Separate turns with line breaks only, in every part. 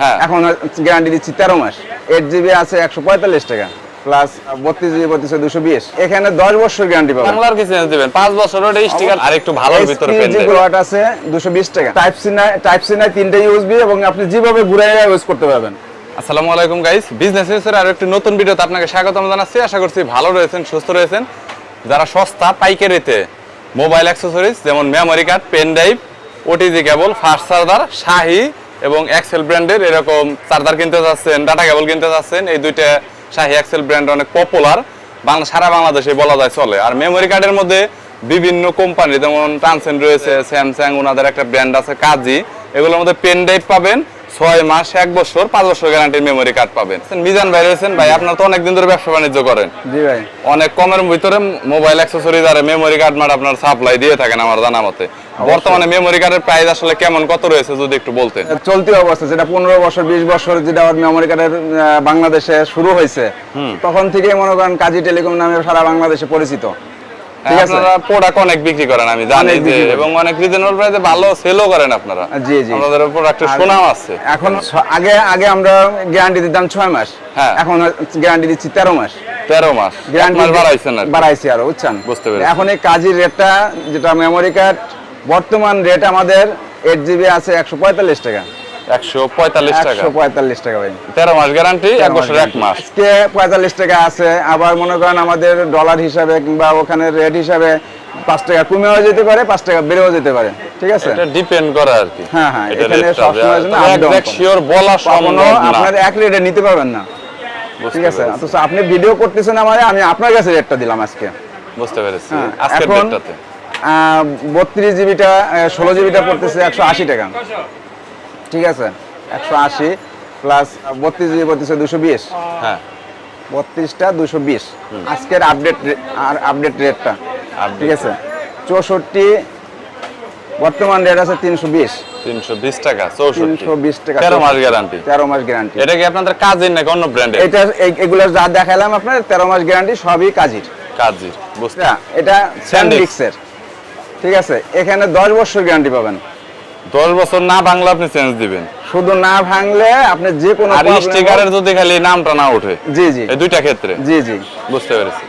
হ্যাঁ।
এখন গ্যারান্টি দিচ্ছি তেরো মাস। এইট জিবি আছে একশো পঁয়তাল্লিশ টাকা প্লাস বত্রিশ জিবি বত্রিশ দুশো বিশ। এখানে দশ বছর গ্যারান্টি পাবেন।
বাংলার কি চেঞ্জ দিবেন। পাঁচ বছর স্টিকার আর একটু ভালোর ভিতরে
ওয়াট আছে দুশো বিশ টাকা। টাইপ সি নাই টাইপ সি নাই তিনটে ইউএসবি এবং আপনি যেভাবে ঘুরে ইউজ করতে পারবেন।
আসসালামু আলাইকুম গাইস বিজনেস নিউজের আরও একটি নতুন ভিডিওতে আপনাকে স্বাগতম জানাচ্ছি। আশা করছি ভালো রয়েছেন সুস্থ রয়েছেন। যারা সস্তা পাইকারিতে মোবাইল অ্যাক্সেসরিজ যেমন memory card pen drive OTG cable fast charger Shahi এবং এক্সেল ব্র্যান্ডের এরকম চার্জার কিনতে যাচ্ছেন ডাটা কেবল কিনতে চাচ্ছেন এই দুইটা শাহী এক্সেল ব্র্যান্ড অনেক পপুলার বাংলা সারা বাংলাদেশে বলা যায় চলে। আর মেমোরি কার্ডের মধ্যে বিভিন্ন কোম্পানি যেমন ট্রান্সেন রয়েছে স্যামসাং ওনাদের একটা ব্র্যান্ড আছে কাজী এগুলোর মধ্যে পেন ড্রাইভ পাবেন। ছয় মাস এক বছর পাঁচ বছর গ্যারান্টির মেমোরি কার্ড পাবেন। মিজান ভাই রয়েছেন ভাই আপনার তো অনেকদিন ধরে ব্যবসা বাণিজ্য করেন।
জি ভাই।
অনেক কমের ভিতরে মোবাইল অ্যাক্সেসরিজ আর মেমোরি কার্ড মার আপনার সাপ্লাই দিয়ে থাকেন আমার জানা মতে। বর্তমানে মেমোরি কার্ডের প্রাইস আসলে কেমন কত রয়েছে যদি একটু বলতেন?
চলতি অবস্থা যেটা পনেরো বছর বিশ বছর যেটা মেমোরি কার্ডের বাংলাদেশে শুরু হয়েছে তখন থেকেই মনে করেন কাজী টেলিকম নামে সারা বাংলাদেশে পরিচিত।
আপনারা প্রোডাক্ট অনেক বিক্রি করেন আমি জানি যে এবং অনেক রিজনেবল প্রাইসে ভালো সেলও করেন আপনারা।
জি, জি।
আমাদের প্রোডাক্টের সুনাম আছে।
এখন আগে আগে আমরা গ্যারান্টি দিতাম ছয় মাস।
হ্যাঁ।
এখন গ্যারান্টি দিচ্ছি তেরো মাস।
তেরো মাস। বাড়াইছেন আর
বাড়াইছি আরও বুঝছেন?
বুঝতে পেরেছি।
এখন এই কাজের রেটটা যেটা মেমোরি কার্ড বর্তমান রেট আমাদের এইট জিবি আছে একশো পঁয়তাল্লিশ টাকা।
টাকা।
ভাই।
মাস গ্যারান্টি বছর মাস।
আজকে টাকা আছে আবার মনে করেন আমাদের ডলার হিসাবে কিংবা ওখানে রেট হিসাবে টাকা কমেও যেতে পারে টাকা বেড়েও যেতে পারে। ঠিক আছে?
এটা ডিপেন্ড করে আর কি।
হ্যাঁ, হ্যাঁ, এখানে
বলা সম্ভব না।
আপনার এক রেটে নিতে পারবেন না। ঠিক আছে?
পেরেছি,
আপনি ভিডিও করতেছেন আমারে আমি আপনার কাছে রেটটা দিলাম আজকে।
বুঝতে পেরেছি।
হ্যাঁ,
আজকের ডেটটাতে
বত্রিশ জিবিটা ষোলো জিবিটা পড়তেছে একশো আশি টাকা। ঠিক আছে? একশো আশি প্লাস বত্রিশ জিবি পড়তেছে দুশো বিশ।
হ্যাঁ।
বত্রিশটা দুশো বিশ। আজকের আপডেট আর আপডেট রেটটা ঠিক আছে? চৌষট্টি বর্তমান রেট আছে তিনশো বিশ।
তিনশো বিশ টাকা
তিনশো বিশ টাকা
তেরো মাস গ্যারান্টি
তেরো মাস গ্যারান্টি
এটা কি আপনাদের কাজের নাকি অন্য ব্র্যান্ডের
এটা এগুলো যা দেখালাম আপনার তেরো মাস গ্যারান্টি সবই কাজের।
কাজের বুঝতে
এটা- এটা স্যান্ডিক্সের ঠিক আছে? এখানে দশ বছর গ্যারান্টি পাবেন।
দশ বছর না বাংলা আপনি চেঞ্জ দিবেন।
শুধু না ভাঙলে আপনি যে কোনো
আর স্টিকারের যদি খালি নামটা না ওঠে
জি জি।
এই দুইটা ক্ষেত্রে?
জি জি।
বুঝতে পেরেছি।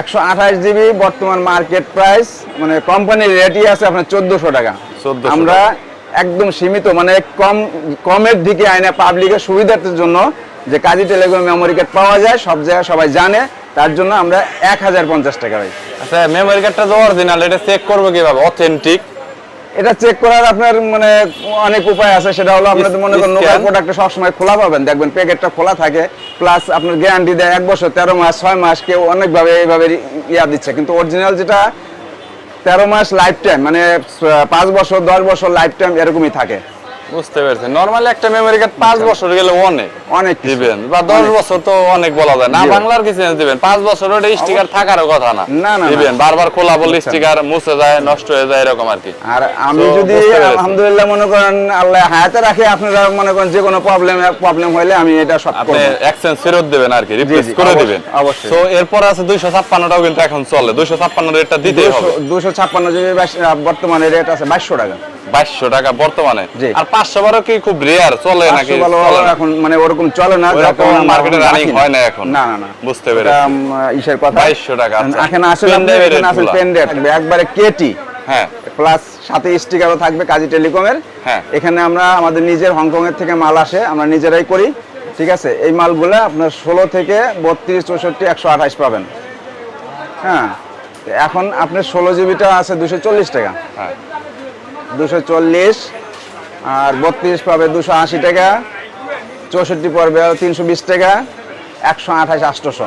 একশো আঠাশ জিবি বর্তমান মার্কেট প্রাইস মানে কোম্পানির রেটই আছে আপনার চোদ্দশো টাকা।
1400
আমরা একদম সীমিত মানে কম কমের দিকে আইনে পাবলিকের সুবিধার জন্য যে কাজী টেলিগ্রাম মেমোরি কার্ড পাওয়া যায় সব জায়গায় সবাই জানে তার জন্য আমরা এক হাজার পঞ্চাশ টাকা পাই
আচ্ছা মেমোরি কার্ডটা যে অরিজিনাল এটা চেক করব কীভাবে? অথেন্টিক
এটা চেক করার আপনার মানে অনেক উপায় আছে সেটা হলো আপনাদের মনে করেন নোকার প্রোডাক্ট সবসময় খোলা পাবেন। দেখবেন প্যাকেটটা খোলা থাকে প্লাস আপনার গ্যারান্টি দেয় এক বছর তেরো মাস ছয় মাস কেউ অনেকভাবে এইভাবে ইয়া দিচ্ছে। কিন্তু অরিজিনাল যেটা তেরো মাস লাইফ টাইম মানে পাঁচ বছর দশ বছর লাইফ টাইম এরকমই থাকে।
বুঝতে পেরেছি নর্মালি একটা মেমোরি কার্ড পাঁচ বছর গেলে অনেক
অনেক
দিবেন বা দশ
অনেক।
বছর তো অনেক বলা যায় না বাংলার কি চেঞ্জ দিবেন পাঁচ বছর ওটা স্টিকার থাকারও কথা না
না, না।
দিবেন বারবার খোলা
বুঝছেন।
স্টিকার মুছে যায় নষ্ট হয়ে যায় এরকম আর কি
আর আমি যদি আলহামদুলিল্লাহ মনে করেন আল্লাহ হায়াতে রাখে আপনারা মনে করেন যে কোনো প্রবলেম প্রবলেম হলে আমি এটা সব
আপনি এক্সচেঞ্জ ফেরত দেবেন আর কি রিপ্লেস করে দিবেন
অবশ্যই।
তো এরপর আছে দুইশো ছাপ্পান্নটাও কিন্তু এখন চলে দুইশো ছাপ্পান্ন রেটটা দিতেই হবে
দুশো ছাপ্পান্ন জিবি বর্তমানে রেট আছে বাইশশো টাকা
বাইশশো টাকা বর্তমানে আর পাঁচশো বারো কি খুব রেয়ার চলে নাকি?
এখন মানে ওরকম চলে না এখন
হয় না এখন।
না না না।
বুঝতে পেরেছি।
ইসের কথা।
2200 টাকা, আচ্ছা।
এখানে আসলে এখানে আসলে
rate
পেন ড্রাইভ থাকবে। একবারে কেটি
হ্যাঁ।
প্লাস সাথে স্টিকারও থাকবে কাজী টেলিকমের
হ্যাঁ।
এখানে আমরা আমাদের নিজের হংকং এর থেকে মাল আসে আমরা নিজেরাই করি। ঠিক আছে? এই মালগুলো আপনার ষোলো থেকে বত্রিশ চৌষট্টি একশো আঠাশ পাবেন। হ্যাঁ? এখন আপনার ষোলো জিবিটা আছে দুশো চল্লিশ টাকা।
হ্যাঁ।
দুশো চল্লিশ আর বত্রিশ পাবে দুশো আশি টাকা। চৌষট্টি পড়বে তিনশো বিশ টাকা। একশো আঠাশ আষ্টশো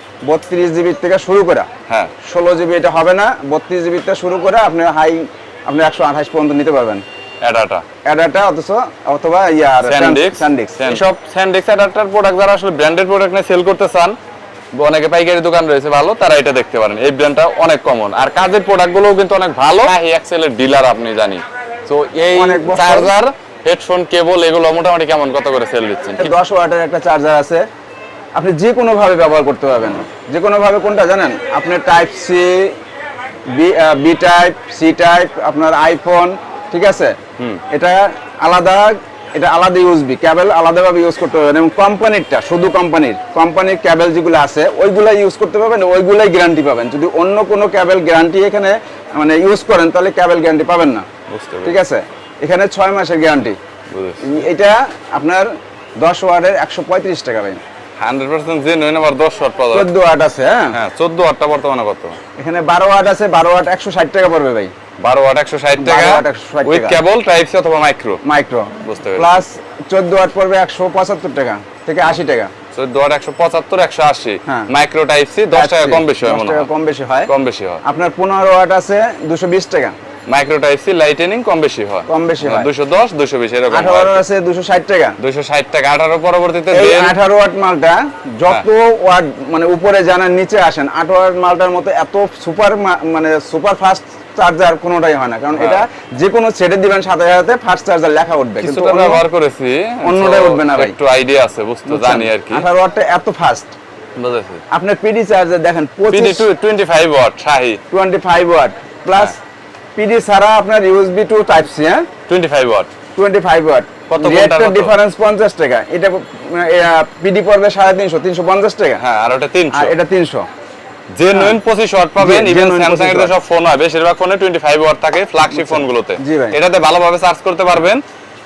বত্রিশ জিবির থেকে শুরু করে।
হ্যাঁ।
ষোলো জিবি এটা হবে না বত্রিশ জিবির থেকে শুরু করে আপনি হাই আপনি একশো আঠাশ পর্যন্ত নিতে পারবেন।
অ্যাডাটা
অ্যাডাটা অথচ অথবা ইয়ার
স্যান্ডিক্স
স্যান্ডিক্স
এসব স্যান্ডিক্স অ্যাডাপ্টার প্রোডাক্ট যারা আসলে ব্র্যান্ডেড প্রোডাক্ট নিয়ে সেল করতে চান অনেকে পাইকারি দোকান রয়েছে ভালো তারা এটা দেখতে পারেন। এই ব্র্যান্ডটা অনেক কমন আর কাজের কিন্তু অনেক ভালো। এক্সেলের ডিলার আপনি জানি। তো এই চার্জার হেডফোন কেবল এগুলো মোটামুটি কেমন? কত করে সেল দিচ্ছেন?
দশ ওয়াটের একটা চার্জার আছে। আপনি যে কোনোভাবে ব্যবহার করতে পারবেন। যে কোনোভাবে কোনটা জানেন? আপনি type C B type C type আপনার আইফোন ঠিক আছে? এটা আলাদা এটা আলাদা ইউজবি ক্যাবেল আলাদাভাবে ইউজ করতে পারবেন এবং কোম্পানিরটা শুধু কোম্পানির কোম্পানির ক্যাবেল যেগুলো আছে ওইগুলাই ইউজ করতে পারবেন ওইগুলাই গ্যারান্টি পাবেন। যদি অন্য কোনো ক্যাবেল গ্যারান্টি এখানে মানে ইউজ করেন তাহলে ক্যাবেল গ্যারান্টি পাবেন না। ঠিক আছে? এখানে ছয় মাসের গ্যারান্টি এটা আপনার দশ ওয়ার্ডের একশো পঁয়ত্রিশ টাকা পাবেন 100% আছে হ্যাঁ?
14 মাইক্রো
মাইক্রো
বুঝতে
প্লাস 14 ওয়াট পড়বে 175 টাকা থেকে 80 টাকা।
14 ওয়াট 175
180
মাইক্রো টাইপ সি 10 টাকা কম বেশি হয় মনে
কম বেশি হয়।
কম বেশি হয়।
আপনার 15 ওয়াট আছে 220 টাকা।
মাইক্রো লাইটেনিং কম বেশি হয়।
কম বেশি হয়।
দুশো দশ দুশো বিশ এরকম
আঠারো আছে দুশো ষাট টাকা।
দুশো ষাট টাকা আঠারো পরবর্তীতে
এই
দেন
আঠারো ওয়াট মালটা যত
হ্যাঁ।
ওয়াট মানে উপরে জানার নিচে আসেন আঠারো ওয়াট মালটার মতো এত সুপার মানে সুপার ফাস্ট চার্জার কোনোটাই হয় না। কারণ
হ্যাঁ।
এটা যে কোনো ছেড়ে দিবেন সাথে সাথে ফাস্ট চার্জার লেখা উঠবে। কিন্তু
ব্যবহার করেছি
অন্যটাই উঠবে না ভাই।
একটু আইডিয়া আছে বুঝতে জানি আর কি।
আঠারো ওয়াটটা এত ফাস্ট। আপনার পিডি চার্জার দেখেন
PD twenty five watt Shahi.
Twenty five watt plus PD ছাড়া আপনার ইউএসবি টু টাইপ সি হ্যাঁ?
Twenty five watt
twenty five watt
কত ঘণ্টা?
ডিফারেন্স পঞ্চাশ টাকা। এটা পিডি পড়বে সাড়ে তিনশো তিনশো পঞ্চাশ টাকা।
হ্যাঁ আর ওটা তিনশো।
আর এটা তিনশো।
জেনুইন পঁচিশ শর্ট পাবেন ইভেন স্যামসাং এর সব ফোন হবে বেশিরভাগ ফোনে টোয়েন্টি ফাইভ ওয়াট থাকে ফ্ল্যাগশিপ ফোনগুলোতে
জি ভাই।
এটাতে ভালোভাবে চার্জ করতে পারবেন।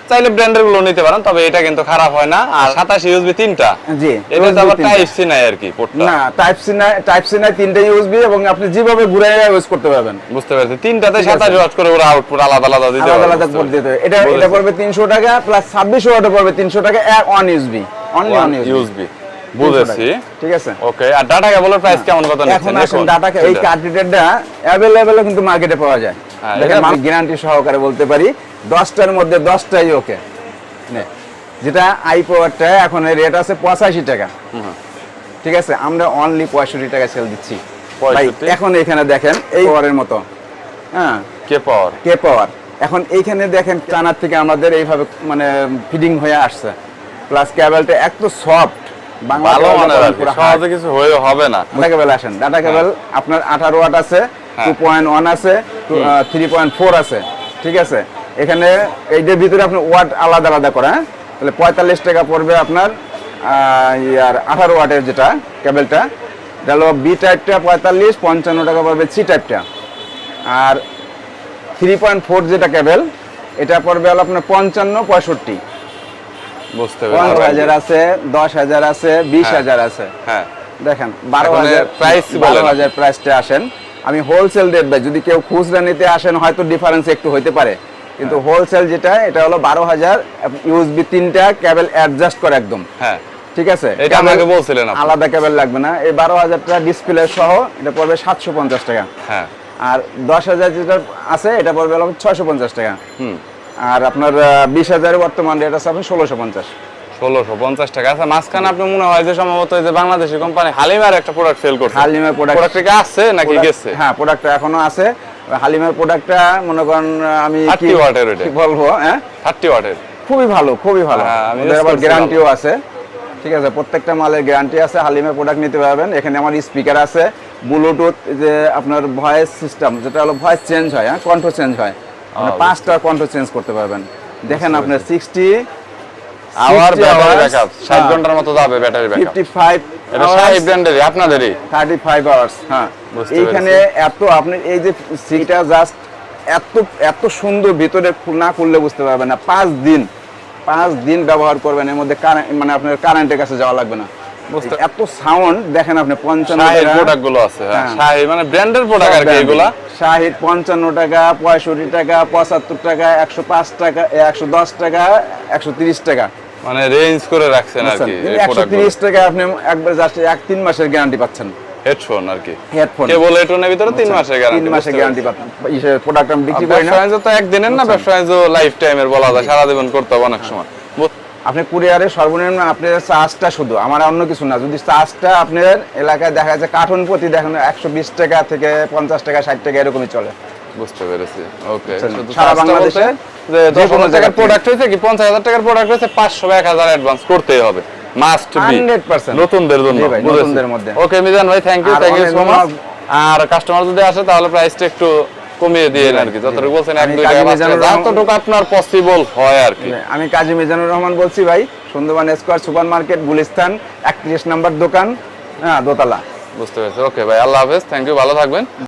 চাইলে ব্র্যান্ডেরগুলো নিতে পারেন তবে এটা কিন্তু খারাপ হয় না। আর ইউএসবি তিনটা।
জি
এটা তো আবার টাইপ সি নাই আর কি পোর্টটা
না টাইপ সি নাই টাইপ সি নাই তিনটে ইউএসবি এবং আপনি যেভাবে ঘুরে ইউজ করতে পারবেন।
বুঝতে তিনটাতে
ঠিক আছে।
সাতাশ ওয়াট করে ওরা আউটপুট আলাদা আলাদা দিতে
আলাদা আলাদা করে দিতে হবে। এটা এটা। পড়বে টাকা প্লাস ওয়াটে পড়বে টাকা one USB only one
One
USB
বুঝেছি।
ঠিক আছে।
ওকে আর ডাটা কেবলের প্রাইস কেমন কত
এখন
নিচ্ছেন?
আসেন ডাটা এই কিন্তু মার্কেটে পাওয়া যায়।
হ্যাঁ,
দেখেন আমি গ্যারান্টি সহকারে বলতে পারি। দশটার মধ্যে দশটাই ওকে। নে, যেটা আই পাওয়ারটা এখন রেট আছে পঁচাশি টাকা। ঠিক আছে আমরা অনলি পঁয়ষট্টি টাকা সেল দিচ্ছি। এখন এখানে দেখেন এই পাওয়ারের মতো। হ্যাঁ।
কে পাওয়ার?
কে পাওয়ার? এখন এইখানে দেখেন চানার থেকে আমাদের এইভাবে মানে ফিডিং হয়ে আসছে। প্লাস ক্যাবেলটা এত সফট
ভালো। সহজে কিছু হয়ে হবে না।
ডাটা কেবল আসেন। ডাটা কেবল আপনার আঠারো ওয়াট আছে
হ্যাঁ।
টু পয়েন্ট ওয়ান আছে থ্রি পয়েন্ট ফোর আছে। ঠিক আছে? এখানে এইটার ভিতরে আপনার ওয়াট আলাদা আলাদা করা হ্যাঁ? তাহলে পঁয়তাল্লিশ টাকা পড়বে আপনার ইয়ার আঠারো ওয়াটের যেটা কেবলটা। এটা হলো বি টাইপটা পঁয়তাল্লিশ পঞ্চান্ন টাকা পড়বে সি টাইপটা আর থ্রি পয়েন্ট ফোর যেটা কেবল এটা পড়বে হলো আপনার পঞ্চান্ন পঁয়ষট্টি।
বুঝতে পারছি।
হাজার আছে দশ হাজার আছে বিশ
হ্যাঁ।
হাজার আছে।
হ্যাঁ।
দেখেন বারো হাজার
বলেন
বারো
আপনি।
হাজার প্রাইসটা আসেন। আমি হোলসেল রেট যদি কেউ খুচরা নিতে আসেন হয়তো ডিফারেন্স একটু হইতে পারে। কিন্তু হোলসেল যেটা এটা হলো বারো হাজার ইউএসবি তিনটা কেবল অ্যাডজাস্ট করে একদম।
হ্যাঁ।
ঠিক আছে?
এটা আমাকে বলছিলেন
আলাদা কেবল লাগবে না। এই বারো হাজারটা ডিসপ্লে সহ এটা পড়বে সাতশো পঞ্চাশ টাকা।
হ্যাঁ।
আর দশ হাজার যেটা আছে এটা পড়বে হলো ছয়শো পঞ্চাশ টাকা।
হুম।
আর আপনার বিশ হাজারের বর্তমান রেট আছে আপনার ষোলোশো পঞ্চাশ।
ষোলোশো পঞ্চাশ টাকা। আচ্ছা মাঝখানে আপনি মনে হয় যে সম্ভবত যে বাংলাদেশি কোম্পানি হালিমার একটা প্রোডাক্ট সেল করছে।
হালিমের প্রোডাক্ট
প্রোডাক্ট আছে নাকি গেছে?
হ্যাঁ প্রোডাক্টটা এখনও আছে। হালিমের প্রোডাক্টটা মনে করেন আমি
30 ওয়াটের ওইটা।
কি বলব হ্যাঁ?
ওয়াটের।
খুবই ভালো খুবই ভালো।
হ্যাঁ,
আবার গ্যারান্টিও আছে। ঠিক আছে প্রত্যেকটা মালের গ্যারান্টি আছে হালিমের প্রোডাক্ট নিতে পারবেন। এখানে আমার স্পিকার আছে ব্লুটুথ যে আপনার ভয়েস সিস্টেম যেটা হলো ভয়েস চেঞ্জ হয় হ্যাঁ? কণ্ঠ চেঞ্জ হয়। আপনি পাঁচটা কণ্ঠ চেঞ্জ করতে পারবেন। দেখেন আপনার সিক্সটি
আওয়ার ব্যাটারি ব্যাকআপ ষাট
হ্যাঁ।
ঘণ্টার মতো যাবে ব্যাটারি ব্যাকআপ
ফিফটি ফাইভ
এটা শাহি ব্র্যান্ডেরই আপনাদেরই?
থার্টি ফাইভ আওয়ার্স হ্যাঁ এইখানে এত আপনি এই যে সিটা জাস্ট এত এত সুন্দর ভিতরে না খুললে বুঝতে পারবেন না। পাঁচ দিন পাঁচ দিন ব্যবহার করবেন এর মধ্যে মানে আপনার কারেন্টের কাছে যাওয়া লাগবে না। এত সাউন্ড দেখেন আপনি পঞ্চান্ন টাকা-
প্রোডাক্টগুলো আছে হ্যাঁ।
হ্যাঁ।
শাহি মানে ব্র্যান্ডের প্রোডাক্ট আর কি এগুলা?
শাহিদ পঞ্চান্ন টাকা পঁয়ষট্টি টাকা পঁচাত্তর টাকা একশো পাঁচ টাকা একশো দশ টাকা একশো তিরিশ টাকা।
মানে রেঞ্জ করে রাখছেন আর কি এই
একশো
প্রোডাক্ট
তিরিশ টাকা আপনি একবার জাস্ট এক তিন মাসের গ্যারান্টি পাচ্ছেন।
হেডফোন আর কি?
হেডফোন
কেবল হেডফোনের ভিতরে মাসের গ্যারান্টি
মাসের গ্যারান্টি প্রোডাক্ট আমি বিক্রি করি না।
ব্যবসা তো একদিনের না ব্যবসা লাইফ টাইমের বলা যায় সারা জীবন করতে হবে অনেক সময়।
আপনি কুরিয়ারে সর্বনিম্ন আপনার চার্জটা শুধু আমার অন্য কিছু না যদি চার্জটা আপনার এলাকায় দেখা যাচ্ছে কার্টুন প্রতি দেখেন একশো বিশ টাকা থেকে পঞ্চাশ টাকা ষাট টাকা এরকমই চলে।
বুঝতে পেরেছি। ওকে
সারা বাংলাদেশে
যে দশ হাজার টাকার প্রোডাক্ট হয়েছে কি? পঞ্চাশ হাজার টাকার প্রোডাক্ট হয়েছে পাঁচশো বা এক হাজার অ্যাডভান্স করতেই হবে। মাস্ট বি
100%
নতুনদের জন্য
নতুনদের মধ্যে।
ওকে মিজান ভাই thank you thank you so much R customer যদি আসে তাহলে প্রাইসটা একটু কমিয়ে দিয়ে আর কি। যতটুকু বলছেন এক দুই যতটুকু আপনার পসিবল হয় আর কি।
আমি কাজী মিজানুর রহমান বলছি ভাই Sundarban square super market Gulistan একত্রিশ নম্বর দোকান হ্যাঁ দোতলা।
বুঝতে পেরেছি। ওকে ভাই আল্লাহ হাফেজ। থ্যাংক ইউ ভালো থাকবেন।